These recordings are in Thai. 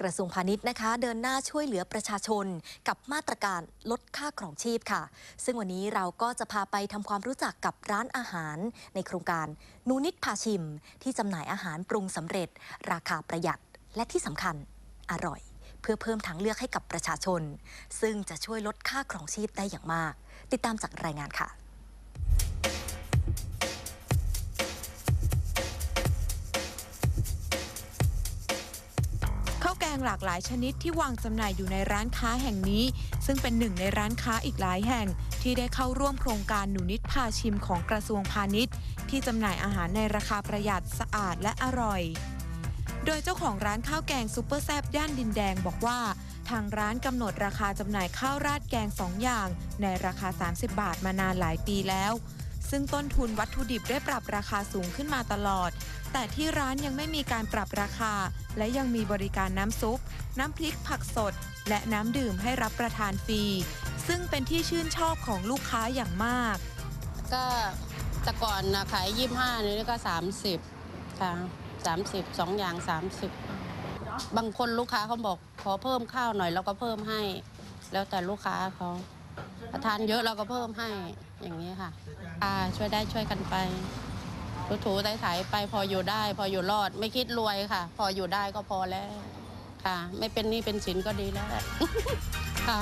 กระทรวงพาณิชย์นะคะ เดินหน้าช่วยเหลือประชาชน กับมาตรการลดค่าครองชีพค่ะ ซึ่งวันนี้เราก็จะพาไปทำความรู้จักกับร้านอาหาร ในโครงการนูนิดพาชิม ที่จำหน่ายอาหารปรุงสำเร็จ ราคาประหยัดและที่สำคัญอร่อย เพื่อเพิ่มทางเลือกให้กับประชาชน ซึ่งจะช่วยลดค่าครองชีพได้อย่างมาก ติดตามจากรายงานค่ะ งหลากหลายชนิดที่วางจำหน่ายอยู่ในร้านค้าแห่งนี้ ซึ่งเป็นหนึ่งในร้านค้าอีกหลายแห่ง ที่ได้เข้าร่วมโครงการหนูนิดพาชิมของกระทรวงพาณิชย์ ที่จำหน่ายอาหารในราคาประหยัดสะอาดและอร่อย โดยเจ้าของร้านข้าวแกงซุปเปอร์แซบย่านดินแดงบอกว่า ทางร้านกำหนดราคาจำหน่ายข้าวราดแกง 2 อย่าง ในราคา 30 บาทมานานหลายปีแล้ว ซึ่งต้นทุนวัตถุดิบได้ปรับราคาสูงขึ้นมาตลอด แต่ที่ร้านยังไม่มีการปรับราคา และยังมีบริการน้ำซุป น้ำพริกผักสด และน้ำดื่มให้รับประทานฟรี ซึ่งเป็นที่ชื่นชอบของลูกค้าอย่างมาก ก็แต่ก่อนนะขายยี่ห้านี่ก็สามสิบค่ะสามสิบสองอย่างสามสิบบางคนลูกค้าเขาบอกขอเพิ่มข้าวหน่อยเราก็เพิ่มให้ แล้วแต่ลูกค้าเขา ถ้าทานเยอะเราก็เพิ่มให้อย่างนี้ค่ะอ่าช่วยได้ช่วยกันไปถูๆไถๆไปพออยู่ได้ พออยู่รอดไม่คิดรวยค่ะ พออยู่ได้ก็พอแล้วค่ะ ไม่เป็นหนี้เป็นสินก็ดีแล้วค่ะ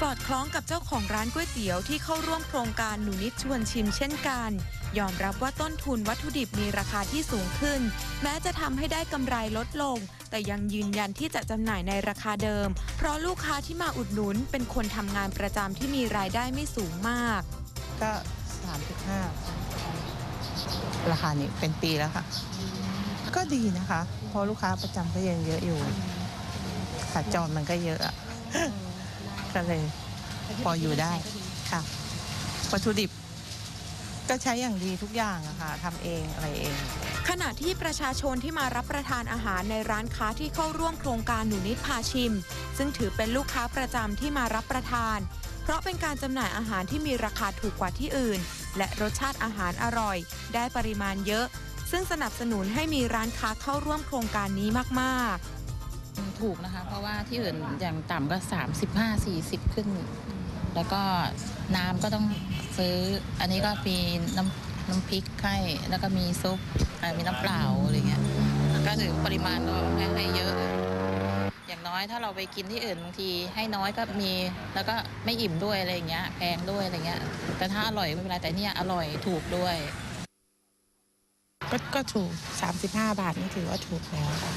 สอดคล้องกับเจ้าของร้านก๋วยเตี๋ยวที่เข้าร่วมโครงการหนูนิดชวนชิมเช่นกัน ยอมรับว่าต้นทุนวัตถุดิบมีราคาที่สูงขึ้น แม้จะทำให้ได้กำไรลดลง แต่ยังยืนยันที่จะจำหน่ายในราคาเดิม เพราะลูกค้าที่มาอุดหนุนเป็นคนทำงานประจำที่มีรายได้ไม่สูงมาก ก็สามสิบห้าราคานี้เป็นปีแล้วค่ะ ก็ดีนะคะ เพราะลูกค้าประจำก็ยังเยอะอยู่ขาจรมันก็เยอะอะ ก็เลย พออยู่ได้ค่ะวัตถุดิบก็ใช้อย่างดีทุกอย่างอะค่ะทำเองอะไรเอง ขณะที่ประชาชนที่มารับประทานอาหารในร้านค้าที่เข้าร่วมโครงการหนูนิดพาชิม ซึ่งถือเป็นลูกค้าประจำที่มารับประทาน เพราะเป็นการจำหน่ายอาหารที่มีราคาถูกกว่าที่อื่น และรสชาติอาหารอร่อย ได้ปริมาณเยอะ ซึ่งสนับสนุนให้มีร้านค้าเข้าร่วมโครงการนี้มาก ๆ ถูกนะคะ เพราะว่าที่อื่นอย่างต่ำก็ 35 40 ขึ้น แล้วก็น้ำก็ต้องซื้อ อันนี้ก็มีน้ำน้ำพริกให้แล้วก็มีซุปมีน้ำเปล่าอะไรเงี้ยก็ถือปริมาณก็ให้ให้เยอะ อย่างน้อยถ้าเราไปกินที่อื่นบางทีให้น้อยก็มีแล้วก็ไม่อิ่มด้วยอะไรเงี้ยแพงด้วยอะไรเงี้ย แต่ถ้าอร่อยไม่เป็นไรแต่เนี่ยอร่อยถูกด้วย ก็ก็ถูก 35 บาทนี่ถือว่าถูกแล้วค่ะ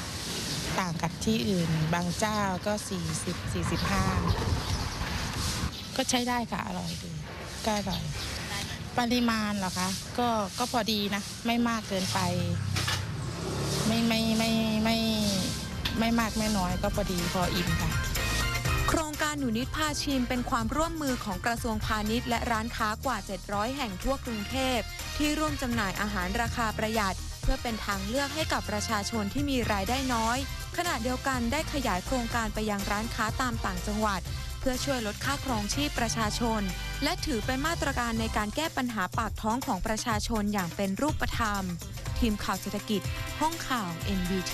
ต่างกับที่อื่น บางเจ้าก็ 40 45 ก็ใช้ได้ค่ะ อร่อยดีก็อร่อย ปริมาณเหรอคะ ก็ก็พอดีนะ ไม่มากเกินไป ไม่ไม่ไม่ไม่ไม่มากไม่น้อยก็พอดีพออิ่มค่ะโครงการหนูนิดพาชิมเป็นความร่วมมือของกระทรวงพาณิชย์และร้านค้ากว่า 700 แห่งทั่วกรุงเทพ ที่ร่วมจำหน่ายอาหารราคาประหยัด เพื่อเป็นทางเลือกให้กับประชาชนที่มีรายได้น้อย ขณะเดียวกันได้ขยายโครงการไปยังร้านค้าตามต่างจังหวัด เพื่อช่วยลดค่าครองชีพประชาชน และถือเป็นมาตรการในการแก้ปัญหาปากท้องของประชาชนอย่างเป็นรูปธรรม ทีมข่าวเศรษฐกิจ ห้องข่าว NBT